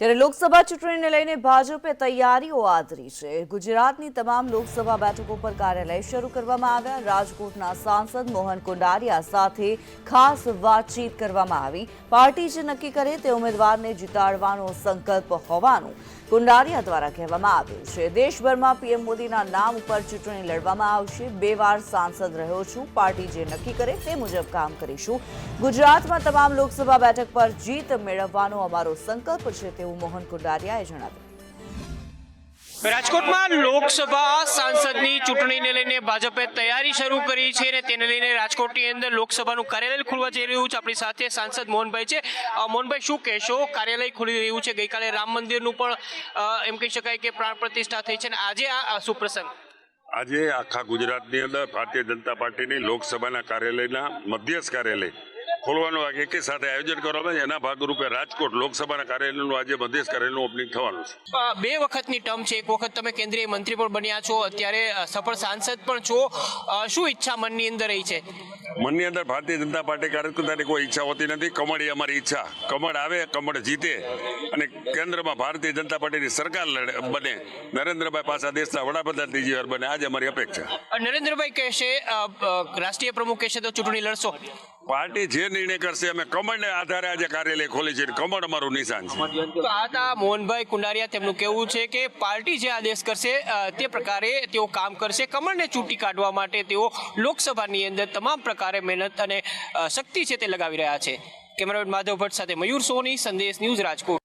ત્યારે લોકસભા ચૂંટણીને લઈને ભાજપે તૈયારીઓ આદરી છે. ગુજરાતની તમામ લોકસભા બેઠકો પર કાર્યાલય શરૂ કરવામાં આવ્યા. રાજકોટના સાંસદ મોહન કુંડારિયા સાથે ખાસ વાતચીત કરવામાં આવી. પાર્ટી જે નક્કી કરે તે ઉમેદવારને જીતાડવાનો સંકલ્પ હોવાનું કુંડારિયા દ્વારા કહેવામાં આવ્યું છે. દેશભરમાં પીએમ મોદીના નામ ઉપર ચૂંટણી લડવામાં આવશે. બે વાર સાંસદ રહ્યો છું. પાર્ટી જે નક્કી કરે તે મુજબ કામ કરીશું. ગુજરાતમાં તમામ લોકસભા બેઠક પર જીત મેળવવાનો અમારો સંકલ્પ છે તેવું મોહન કુંડારિયાએ જણાવ્યું. રાજકોટમાં લોકસભા સાંસદની ચૂંટણીને લઈને ભાજપે તૈયારી શરૂ કરી છે અને તેને લઈને રાજકોટની અંદર લોકસભાનું કાર્યાલય ખુલવા જઈ રહ્યું છે. આપણી સાથે સાંસદ મોહનભાઈ છે. મોહનભાઈ શું કહેશો? કાર્યાલય ખુલી રહ્યું છે. ગઈકાલે રામ મંદિરનું પણ એમ કહી શકાય કે પ્રાણ પ્રતિષ્ઠા થઈ છે અને આજે આ આ સુપ્રસંગ. આજે આખા ગુજરાતની અંદર ભારતીય જનતા પાર્ટીની લોકસભાના કાર્યાલયના મધ્યસ્થ કાર્યાલય ખોલવાનું એકે સાથે આયોજન કરવામાં છે. એના ભાગરૂપે રાજકોટ લોકસભાના કાર્યાલયનું આજે મધ્યસ્થ કાર્યાલયનું ઓપનિંગ થવાનું છે. બે વખતની ટર્મ છે. એક વખત તમે કેન્દ્રીય મંત્રી પણ બન્યા છો. અત્યારે સફળ સાંસદ પણ છો. શું ઈચ્છા મનની અંદર રહી છે? મનની અંદર ભારતીય જનતા પાર્ટી કાર્યકર્તાની કોઈ ઈચ્છા હોતી નથી. કમળ એ અમારી ઈચ્છા. કમળ આવે કમળ જીતે અને કેન્દ્રમાં ભારતીય જનતા પાર્ટીની સરકાર બને. નરેન્દ્રભાઈ પાછા દેશના વડાપ્રધાન ત્રીજી વાર બને. આજે અમારી અપેક્ષા. નરેન્દ્રભાઈ કહેશે રાષ્ટ્રીય પ્રમુખ કહેશે તો ચૂંટણી લડશો. પાર્ટી જે નિર્ણય કરશે. અમે કમળને આધારે આજે કાર્યાલય ખોલી છે. કમળ અમારું નિશાન છે. આ મોહનભાઈ કુંડારિયા. તેમનું કેવું છે કે પાર્ટી જે આદેશ કરશે તે પ્રકારે તેઓ કામ કરશે. કમળને ચૂંટી કાઢવા માટે તેઓ લોકસભાની અંદર તમામ પ્રકારે મહેનત અને શક્તિ છે તે લગાવી રહ્યા છે. કેમેરામેન માધવ ભટ્ટ સાથે મયુર સોની, સંદેશ ન્યૂઝ રાજકોટ.